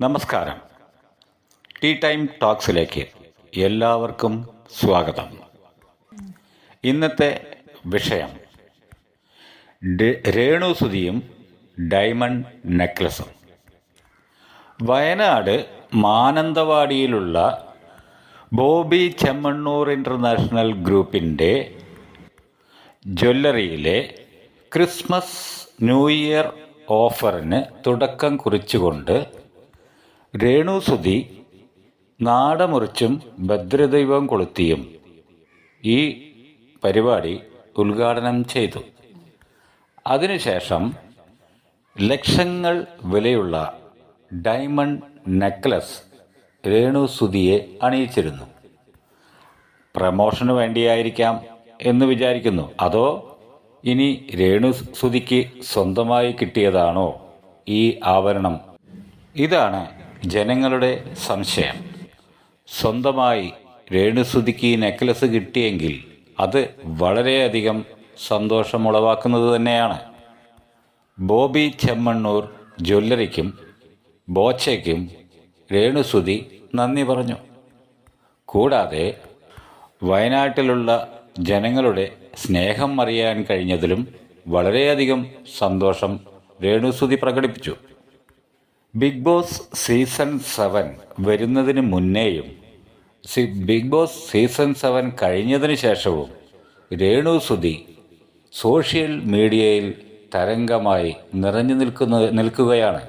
നമസ്കാരം. Tea time ടോക്സിലേക്ക് എല്ലാവർക്കും സ്വാഗതം. ഇന്നത്തെ വിഷയം രേണു രേണുസുതിയും ഡയമണ്ട് നെക്ലസും. വയനാട് മാനന്തവാടിയിലുള്ള ബോബി ചെമ്മണ്ണൂർ ഇന്റർനാഷണൽ ഗ്രൂപ്പിന്റെ ജ്വല്ലറിയിലെ ക്രിസ്മസ് ന്യൂ ഇയർ ഓഫറിന് തുടക്കം കുറിച്ചുകൊണ്ട് രേണുസുതി നാടമുറിച്ചും ഭദ്രദൈവം കൊളുത്തിയും ഈ പരിപാടി ഉദ്ഘാടനം ചെയ്തു. അതിനുശേഷം ലക്ഷങ്ങൾ വിലയുള്ള ഡയമണ്ട് നെക്ലസ് രേണുസുതിയെ അണിയിച്ചിരുന്നു. പ്രമോഷന് വേണ്ടിയായിരിക്കാം എന്ന് വിചാരിക്കുന്നു. അതോ ഇനി രേണു സുതിക്ക് സ്വന്തമായി കിട്ടിയതാണോ ഈ ആവരണം? ഇതാണ് ജനങ്ങളുടെ സംശയം. സ്വന്തമായി രേണുസുതിക്ക് നെക്ലസ് കിട്ടിയെങ്കിൽ അത് വളരെയധികം സന്തോഷമുളവാക്കുന്നത് തന്നെയാണ്. ബോബി ചെമ്മണ്ണൂർ ജ്വല്ലറിക്കും ബോച്ചയ്ക്കും രേണുസുതി നന്ദി പറഞ്ഞു. കൂടാതെ വയനാട്ടിലുള്ള ജനങ്ങളുടെ സ്നേഹം അറിയാൻ കഴിഞ്ഞതിലും വളരെയധികം സന്തോഷം രേണുസുതി പ്രകടിപ്പിച്ചു. ബിഗ് ബോസ് സീസൺ സെവൻ വരുന്നതിന് മുന്നേയും ബിഗ് ബോസ് സീസൺ സെവൻ കഴിഞ്ഞതിന് ശേഷവും രേണു സുധി സോഷ്യൽ മീഡിയയിൽ തരംഗമായി നിറഞ്ഞു നിൽക്കുന്ന നിൽക്കുകയാണ്.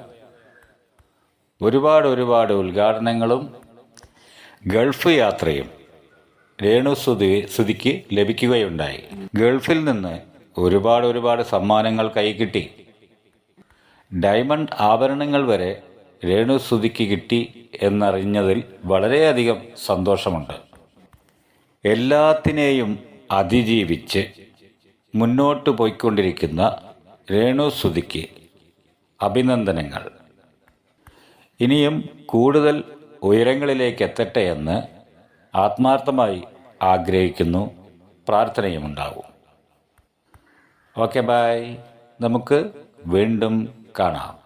ഒരുപാട് ഒരുപാട് ഉദ്ഘാടനങ്ങളും ഗൾഫ് യാത്രയും രേണു സുധി സുധിക്ക് ലഭിക്കുകയുണ്ടായി. ഗൾഫിൽ നിന്ന് ഒരുപാട് ഒരുപാട് സമ്മാനങ്ങൾ കൈകിട്ടി ഡയമണ്ട് ആഭരണങ്ങൾ വരെ രേണു സുതിക്ക് കിട്ടി എന്നറിഞ്ഞതിൽ വളരെയധികം സന്തോഷമുണ്ട്. എല്ലാത്തിനെയും അതിജീവിച്ച് മുന്നോട്ട് പോയിക്കൊണ്ടിരിക്കുന്ന രേണു സുതിക്ക് അഭിനന്ദനങ്ങൾ. ഇനിയും കൂടുതൽ ഉയരങ്ങളിലേക്ക് എത്തട്ടെ എന്ന് ആത്മാർത്ഥമായി ആഗ്രഹിക്കുന്നു. പ്രാർത്ഥനയുമുണ്ടാവും. ഓക്കെ ബായ് നമുക്ക് വീണ്ടും 干了。